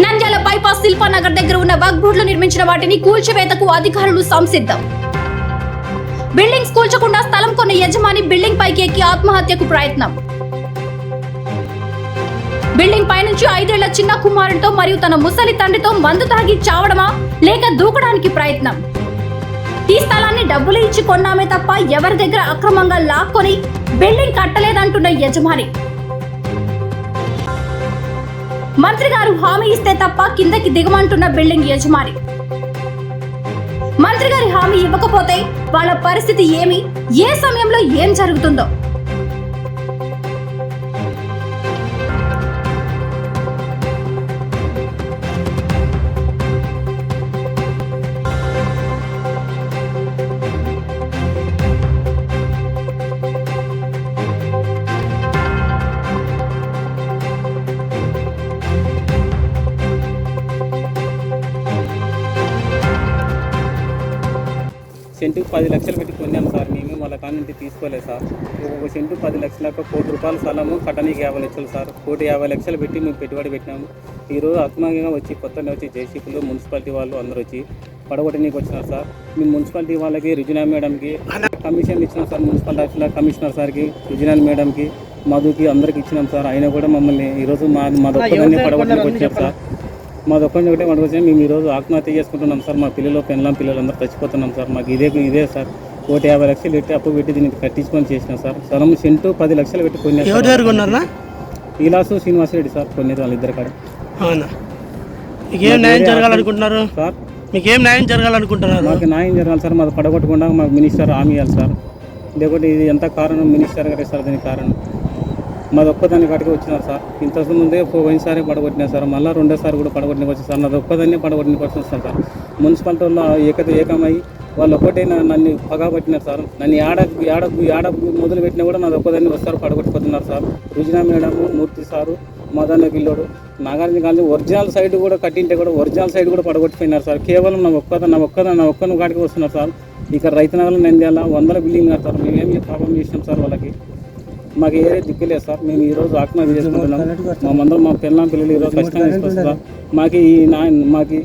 Nandyal bypass శిల్పానగర్ దగ్గర ఉన్న బగ్బోర్డులు నిర్మించిన వాటిని కూల్చివేతకు అధికారులు సంసిద్ధం. బిల్డింగ్స్ కూల్చకుండా స్థలం కొన్న యజమాని బిల్డింగ్ పైకి ఎక్కి ఆత్మహత్యకు ప్రయత్నం. బిల్డింగ్ పైనుంచి ఐదేళ్ళ చిన్న కుమారుడితో మరియు తన ముసలి తండ్రితో మందు తాగి చావడమా లేక దూకడానికి ప్రయత్నం? ఈ స్థలాన్ని డబ్బులు ఇచ్చి కొన్నామే తప్ప ఎవరి దగ్గర అక్రమంగా లాక్కొని బిల్డింగ్ కట్టలేదంటున్న యజమాని. మంత్రి గారు హామీ ఇస్తే తప్ప కిందకి దిగమంటున్న బిల్డింగ్ యజమాని. మంత్రి గారి హామీ ఇవ్వకపోతే వాళ్ళ పరిస్థితి ఏమి? ఏ సమయంలో ఏం జరుగుతుందో? సెంటుకు పది లక్షలు పెట్టి కొన్నాం సార్. మేము వాళ్ళ కాడ నుంచి తీసుకోలేదు సార్. ఒక్కొక్క సెంటు పది లక్షలకు కోటి రూపాయల స్థలము కట్టనీకి యాభై లక్షలు సార్. కోటి యాభై లక్షలు పెట్టి మేము పెట్టుబడి పెట్టినాము. ఈరోజు ఆత్మీయంగా వచ్చి కొత్తగా వచ్చి జేసీపీలు మున్సిపాలిటీ వాళ్ళు అందరూ వచ్చి పడగొట్టనీకి వచ్చినారు సార్. మేము మున్సిపాలిటీ వాళ్ళకి రిజునా మేడంకి కమిషన్ ఇచ్చినాం సార్. మున్సిపల్ ఆఫీస్లో కమిషనర్ సార్కి రిజునా మేడంకి మధుకి అందరికి ఇచ్చినాం సార్. అయినా కూడా మమ్మల్ని ఈరోజు మా మా దొక్కదాన్ని పడగొట్టడానికి వచ్చారు సార్. మా ఒక్కరిని ఒకటే మనకు మేము ఈరోజు ఆత్మహత్య చేసుకుంటున్నాం సార్ మా పిల్లలు పెళ్ళం పిల్లలు అందరూ చచ్చిపోతున్నాం సార్ మాకు ఇదే ఇదే సార్. కోటి యాభై లక్షలు పెట్టి అప్పు పెట్టి దీనికి కట్టించుకొని చేసినాం సార్. సరం సెంటు పది లక్షలు పెట్టి కొన్ని ఈలాసు శ్రీనివాసరెడ్డి సార్ కొన్ని కాడ. అవునా? మీకేం న్యాయం జరగాలనుకుంటున్నారు? సార్. మీకేం న్యాయం జరగాలనుకుంటున్నారు? మాకు న్యాయం జరగాలి సార్ మాది పడగొట్టకుండా మాకు మినిస్టర్ హామీ ఇవ్వాలి సార్. లేకుంటే ఇది ఎంత కారణం మినిస్టర్ గారే సార్ దీనికి కారణం. మాది ఒక్కదాన్ని కాటికి వచ్చినారు సార్. ఇంతకు ముందే పోయినసారి పడగొట్టినా సార్. మళ్ళీ రెండోసారి కూడా పడగొట్టిన వచ్చింది సార్. నాది ఒక్కదాన్ని పడగొట్టిన వస్తుంది సార్. మున్సిపాలిటీ వాళ్ళు ఏకత ఏకమై వాళ్ళు ఒక్కటే నన్ను పగబట్టినారు సార్. నన్ను ఏడ ఏడ ఏడ మొదలు పెట్టినా కూడా నాది ఒక్కదాన్ని వస్తారు పడగొట్టుకుతున్నారు sir. Rujina madam Murthy sir Madanna పిల్లోడు నాగార్జున గాంధీ ఒరిజినల్ సైడ్ కూడా కట్టింటే కూడా ఒరిజినల్ సైడ్ కూడా పడగొట్టిపోయినారు సార్. కేవలం నా ఒక్కద నా ఒక్కద నా ఒక్కను కాడికి వస్తున్నారు సార్. ఇక్కడ నగరం నంద్యాల వందల బిల్డింగ్ కడతారు. మేమేమి పాపం చేసినాం సార్ వాళ్ళకి? మాకు ఏ దిక్కులేదు సార్. మేము ఈరోజు రోజు ఆత్మహత్య చేసుకుంటున్నాం. మా మందరం మా పిల్లల పిల్లలు ఈరోజు కష్టంగా తీసుకొస్తారు మాకు ఈ నా మాకు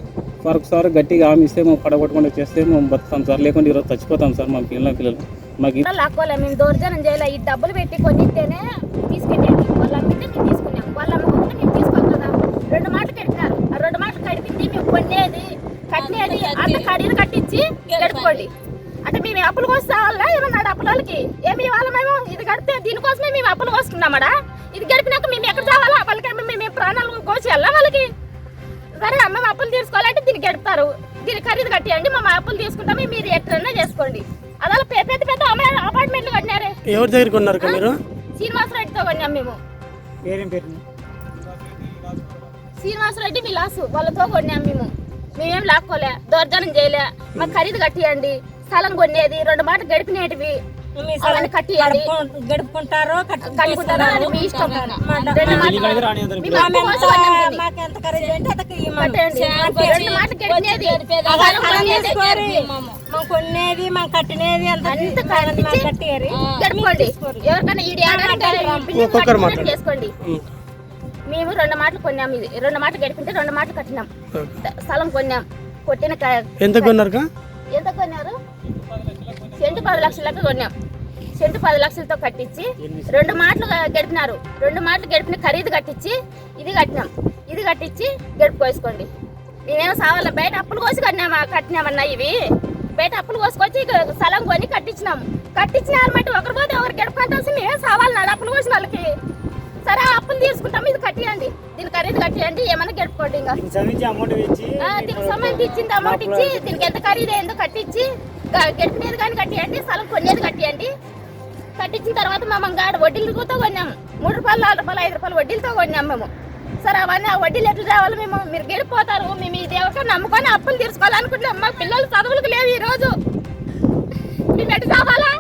మరొకసారి గట్టిగా హామీ ఇస్తే మేము పడగొట్టకుండా చేస్తే మేము బతుకుతాం సార్. లేకుంటే ఈరోజు చచ్చిపోతాం సార్ మా పిల్లల పిల్లలు. మాకు కూడా లాక్కోలే మేము దౌర్జన్యం చేయలే. ఈ డబ్బులు పెట్టి కొనిస్తేనే తీసుకెళ్ళేది వాళ్ళు అమ్మితే మేము తీసుకున్నాం. వాళ్ళు అమ్మకపోతే మేము తీసుకోం కదా. రెండు మాటలు కట్టినారు ఆ రెండు మాటలు కడిపింది మేము కొనేది కట్టినది అంత కడీలు కట్టించి గడుపుకోండి. అంటే మేము అప్పులు కోస్తావాలా ఏమన్నాడు అప్పుల వాళ్ళకి ఏమి ఇవ్వాలి మేము ఇది కడితే దీనికోసమే మేము అప్పులు కోసుకున్నామడా ఇది గడిపినాక మేము ఎక్కడ చావాలా? వాళ్ళకి మేము ప్రాణాలు కోసేయాలా వాళ్ళకి? సరే అమ్మ మా అప్పులు తీసుకోవాలంటే దీన్ని గడుపుతారు దీని ఖరీదు కట్టియండి మా అప్పులు తీసుకుంటాము మీరు ఎట్లన్నా చేసుకోండి. అలా పెద్ద పెద్ద అమ్మాయి అపార్ట్మెంట్లు కట్టినారే. ఎవరి దగ్గర కొన్నారు మీరు? శ్రీనివాసరెడ్డితో కొన్నాం మేము. పేరేం పేరు? శ్రీనివాసరెడ్డి విలాసు వాళ్ళతో కొన్నాం మేము. మేమేం లాక్కోలే దౌర్జన్యం చేయలే. మాకు ఖరీదు కట్టియండి. స్థలం కొనేది రెండు మాట గడిపినేటివి గడుపుకుంటారో కట్టుకుంటారో అది మీ ఇష్టం. రెండు మాటలు మేము అప్పు కోసం కొన్నాం దీన్ని. మాకు ఎంత ఖరీదు అంటే కొనేది మనం కట్టినది అంత ఎవరికైనా మాట్లాడండి. చేసుకోండి. మేము రెండు మాటలు కొన్నాం ఇది. రెండు మాటలు గడిపింటే రెండు మాటలు కట్టినాం. స్థలం కొన్నాం. కొట్టిన ఎంత కొన్నారు? ఎంత కొన్నారు సెంటు పది లక్షలకు కొన్నాం. సెంటు పది లక్షలతో కట్టించి రెండు మాటలు గడిపినారు. రెండు మాటలు గడిపిన ఖరీదు కట్టించి ఇది కట్టినాం. ఇది కట్టించి గడుపుకోసుకోండి మేమేమో సావాల బయట అప్పులు కోసి కట్టినామా కట్టినామన్నా ఇవి? బయట అప్పులు కోసుకొచ్చి స్థలం కొని కట్టించినాం. కట్టించినారు మట్టి ఒకరి పోతే ఒకరు గడుపుకుంటాల్సి మేము సావాలి అప్పులు కోసిన వాళ్ళకి? సరే అప్పులు తీసుకుంటాం ఇది కట్టియండి. దీని ఖరీదు కట్టియండి ఏమైనా గడుపుకోండి ఇంకా. దీనికి సంబంధించి ఇచ్చింది అమౌంట్ ఇచ్చి దీనికి ఎంత ఖరీదు ఏందో కట్టించి గ- మీద కానీ కట్టేయండి స్థలం కొనేది కట్టేయండి. కట్టించిన తర్వాత మా మంగాడ వడ్డీలతో కొన్నాము. మూడు రూపాయలు నాలుగు రూపాయలు ఐదు రూపాయలు వడ్డీలతో కొన్నాము మేము. సరే అవన్నీ ఆ వడ్డీలు ఎట్లా రావాలి? మేము మీరు గెలిపోతారు. మేము ఇది ఎవరికో నమ్ముకొని అప్పులు తీసుకోవాలనుకుంటున్నాం మా పిల్లలు చదువులకు లేవు ఈ రోజు మేము ఎటు కావాలా?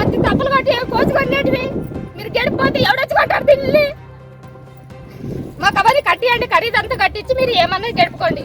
అతి తప్పులు కట్టి కోసుకొని మీరు గెలిపోతే ఎవడొచ్చి కొంటారు తిల్లి మాకు అవన్నీ కట్టియండి. ఖరీదంతా కట్టించి మీరు ఏమన్నా గడుపుకోండి